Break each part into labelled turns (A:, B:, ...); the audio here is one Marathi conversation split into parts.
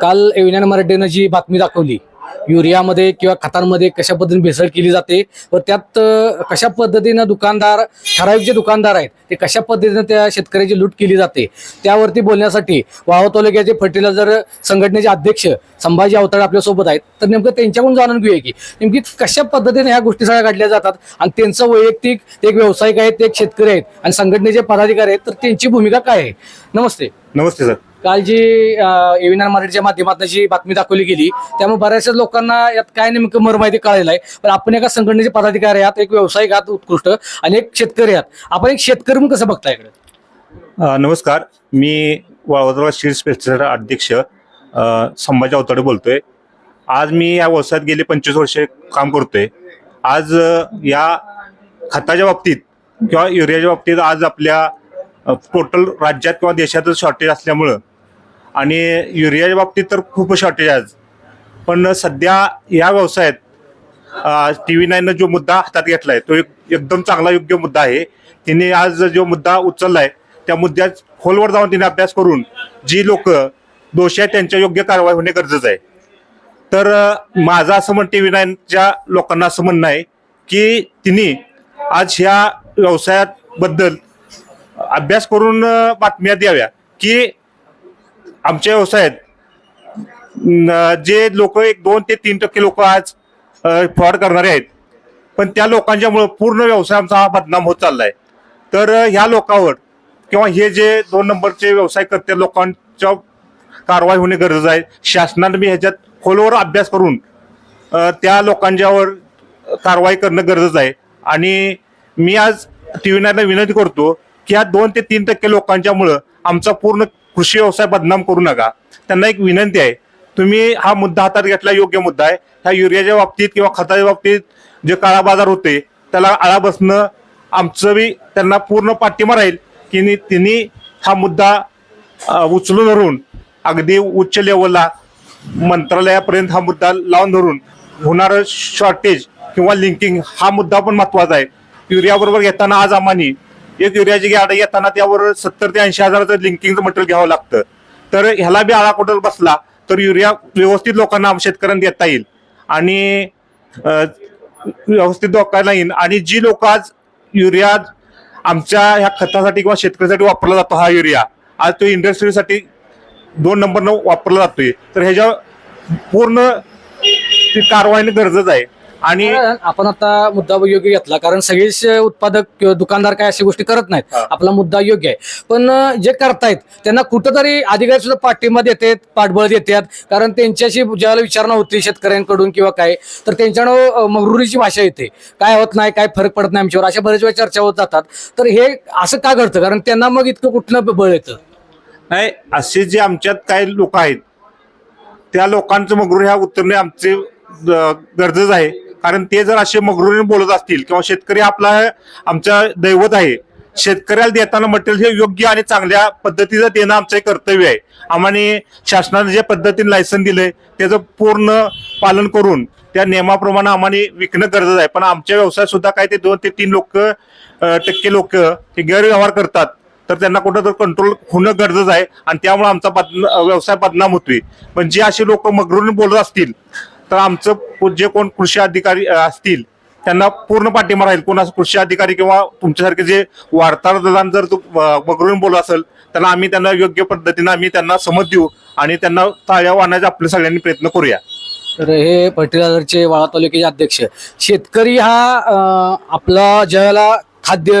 A: काल विज्ञान मराठीनं जी बातमी दाखवली युरियामध्ये किंवा खतांमध्ये कशा पद्धतीने भेसळ केली जाते व त्यात कशा पद्धतीनं दुकानदार ठराविक जे दुकानदार आहेत ते कशा पद्धतीनं त्या शेतकऱ्याची लूट केली जाते त्यावरती बोलण्यासाठी वाव तालुक्याचे फर्टिलायझर संघटनेचे अध्यक्ष संभाजी अवताडे आपल्यासोबत आहेत. तर नेमकं त्यांच्याकडून जाणून घेऊया की नेमकी कशा पद्धतीने ह्या गोष्टी सगळ्या काढल्या जातात आणि त्यांचं वैयक्तिक ते एक व्यावसायिक आहेत ते एक शेतकरी आहेत आणि संघटनेचे पदाधिकारी आहेत तर त्यांची भूमिका काय आहे? नमस्ते.
B: नमस्ते सर.
A: काल जी एव्हिनार मराठीच्या माध्यमातून जी बातमी दाखवली गेली त्यामुळे बऱ्याचशा लोकांना यात काय नेमकं मर माहिती कळलेलं आहे. पण आपण एका संघटनेचे पदाधिकारी आहात एक व्यावसायिक आहात उत्कृष्ट आणि एक शेतकरी आहात. आपण एक शेतकरी म्हणून कसं बघताय इकडे?
B: नमस्कार. मी वाळवदरा शीर्ष पेस्टिसाइड अध्यक्ष संभाजी अवताडे बोलतोय. आज मी या व्यवसायात गेले पंचवीस वर्षे काम करतोय. आज या खताच्या बाबतीत किंवा युरियाच्या बाबतीत आज आपल्या टोटल राज्यात किंवा देशातच शॉर्टेज असल्यामुळं आणि युरियाच्या बाबतीत तर खूप शॉर्टेज आहे आज. पण सध्या या व्यवसायात टी व्ही नाईननं जो मुद्दा हातात घेतला आहे तो एक एकदम चांगला योग्य मुद्दा आहे. तिने आज जो मुद्दा उचलला आहे त्या मुद्द्यात खोलवर जाऊन तिने अभ्यास करून जी लोक दोषी आहेत त्यांच्या योग्य कारवाई होणे गरजेचं आहे. तर माझं असं म्हण टी व्ही नाईनच्या लोकांना असं म्हणणं आहे की तिने आज ह्या व्यवसायाबद्दल अभ्यास करून बातम्या द्याव्या की आमच्या व्यवसायात न- जे लोक एक दोन ते तीन टक्के लोक आज फ्रॉड करणारे आहेत. पण त्या लोकांच्यामुळं पूर्ण व्यवसाय आमचा हा बदनाम होत चाललाय. तर ह्या लोकांवर किंवा हे जे दोन नंबरचे व्यवसाय करते लोकांच्या कारवाई होणे गरजेचं आहे. शासनानं मी ह्याच्यात खोलवर अभ्यास करून त्या लोकांच्यावर कारवाई करणं गरजेचं आहे. आणि मी आज टी व्ही नाईनला विनंती करतो की ह्या दोन ते तीन टक्के लोकांच्यामुळं आमचा पूर्ण कृषी व्यवसाय बदनाम करू नका. त्यांना एक विनंती आहे तुम्ही हा मुद्दा हातात घेतला योग्य मुद्दा आहे. ह्या युरियाच्या बाबतीत किंवा खताच्या बाबतीत जे काळा बाजार होते त्याला आळा बसणं आमचं बी त्यांना पूर्ण पाठिंबा राहील की नि- हा मुद्दा उचलून धरून अगदी उच्च लेवलला मंत्रालयापर्यंत हा मुद्दा लावून धरून होणारं शॉर्टेज किंवा लिंकिंग हा मुद्दा पण महत्त्वाचा आहे. युरियाबरोबर घेताना आज आम्हानी एक युरियाची गाडी येताना त्यावर सत्तर ते ऐंशी हजाराचं लिंकिंगचं मटेरियल घ्यावं लागतं. तर ह्याला बी आळा कुठं बसला तर युरिया व्यवस्थित लोकांना शेतकऱ्यांना देता येईल. आणि व्यवस्थित लोकांना येईल आणि जी लोक आज युरिया आमच्या ह्या खतासाठी किंवा शेतकऱ्यासाठी वापरला जातो हा युरिया आज तो इंडस्ट्रीसाठी दोन नंबरनं वापरला जातोय. तर ह्याच्या पूर्ण ती कारवाईने गरजेचं आहे. आणि
A: आपण आता मुद्दा योग्य घेतला कारण सगळेच उत्पादक किंवा दुकानदार काय अशा गोष्टी करत नाहीत. आपला मुद्दा योग्य आहे. पण जे करतायत त्यांना कुठंतरी अधिकारी सुद्धा पाठिंबा देतात पाठबळ देतात कारण त्यांच्याशी ज्यावेळेला विचारणा होती शेतकऱ्यांकडून किंवा काय तर त्यांच्याकडं अं, मगरुरीची भाषा येते. काय होत नाही काय फरक पडत नाही आमच्यावर अशा बरेच वेळा चर्चा होत जातात. तर हे असं का घडतं? कारण त्यांना मग इतकं कुठलं बळ येतं?
B: नाही असे जे आमच्यात काही लोक आहेत त्या लोकांचं मगरूर ह्या उत्तरणे आमचे गरजेचं आहे. कारण ते जर असे मगरूरीने बोलत असतील किंवा शेतकरी आपला आमच्या दैवत आहे शेतकऱ्याला देताना मटेरियल हे योग्य आणि चांगल्या पद्धतीचं देणं आमचं कर्तव्य आहे. आम्हाने शासनाने ज्या पद्धतीने लायसन दिलंय त्याचं पूर्ण पालन करून त्या नियमाप्रमाणे आम्हाने विकणं गरजेचं आहे. पण आमच्या व्यवसायात सुद्धा काय ते दोन ते तीन लोक टक्के लोक हे गैरव्यवहार करतात. तर त्यांना कुठं तर कंट्रोल होणं गरजेचं आहे आणि त्यामुळे आमचा बदना व्यवसाय बदनाम होतोय. पण जे असे लोक मगरून बोलत असतील तर आमचं जे कोण कृषी अधिकारी असतील त्यांना पूर्ण पाठिंबा राहील. कोण कृषी अधिकारी किंवा तुमच्यासारखे जे वार्ताहरदान जर जर बघून बोलत असेल त्यांना आम्ही त्यांना योग्य पद्धतीने आम्ही त्यांना समज देऊ आणि त्यांना ताळ्या वाहण्याचा आपल्या सगळ्यांनी प्रयत्न करूया.
A: तर हे फर्टिलायझरचे वाळा तालुक्याचे अध्यक्ष. शेतकरी हा आपला ज्याला खाद्य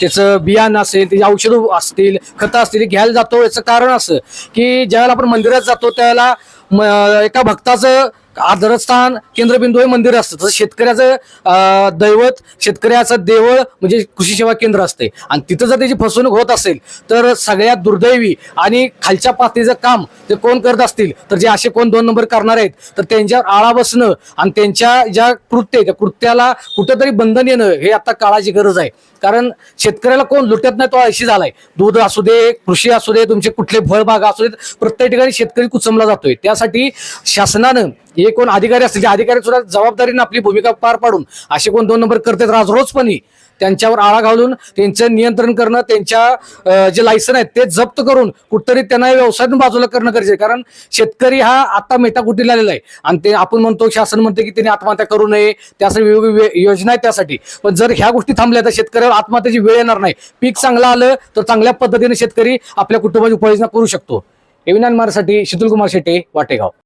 A: त्याचं बियाणं असेल त्याची औषधं असतील खतं असतील घ्यायला जातो याचं कारण असं की ज्यावेळेला आपण मंदिरात जातो त्यावेळेला एका भक्ताचं आदरस्थान केंद्रबिंदू हे मंदिर असतं. तसं शेतकऱ्याचं दैवत शेतकऱ्याचं देवळ म्हणजे कृषी सेवा केंद्र असते. आणि तिथं जर त्याची फसवणूक होत असेल तर सगळ्यात दुर्दैवी आणि खालच्या पातळीचं काम ते कोण करत असतील? तर जे असे कोण दोन नंबर करणार आहेत तर त्यांच्यावर आळा बसणं आणि त्यांच्या ज्या कृत्य आहे, त्या कृत्याला कुठेतरी बंधन येणं हे आता काळाची गरज आहे. कारण शेतकऱ्याला कोण लुटत नाही तो ऐशी झालाय. दूध असू दे कृषी असू दे तुमचे कुठले फळबाग असू देत प्रत्येक ठिकाणी शेतकरी कुचमला जातोय. त्यासाठी शासनानं कोण अधिकारी असतील? त्या अधिकारी सुद्धा जबाबदारीने आपली भूमिका पार पाडून असे कोण दोन नंबर करतात रोजपणी त्यांच्यावर आळा घालून त्यांचं नियंत्रण करणं त्यांच्या जे लायसन आहेत ते जप्त करून कुठतरी त्यांना व्यवसायातून बाजूला करणं गरजेचं आहे. कारण शेतकरी हा आता मेटाकुटीला आलेला आहे. आणि ते आपण म्हणतो शासन म्हणते की त्यांनी आत्महत्या करू नये त्यासाठी वेगवेगळी योजना आहेत त्यासाठी. पण जर ह्या गोष्टी थांबल्या तर शेतकऱ्यावर आत्महत्याची वेळ येणार नाही. पीक चांगलं आलं तर चांगल्या पद्धतीने शेतकरी आपल्या कुटुंबाची उपाययोजना करू शकतो. एविनान मारसाठी शीतल कुमार शेट्टे वाटेगाव.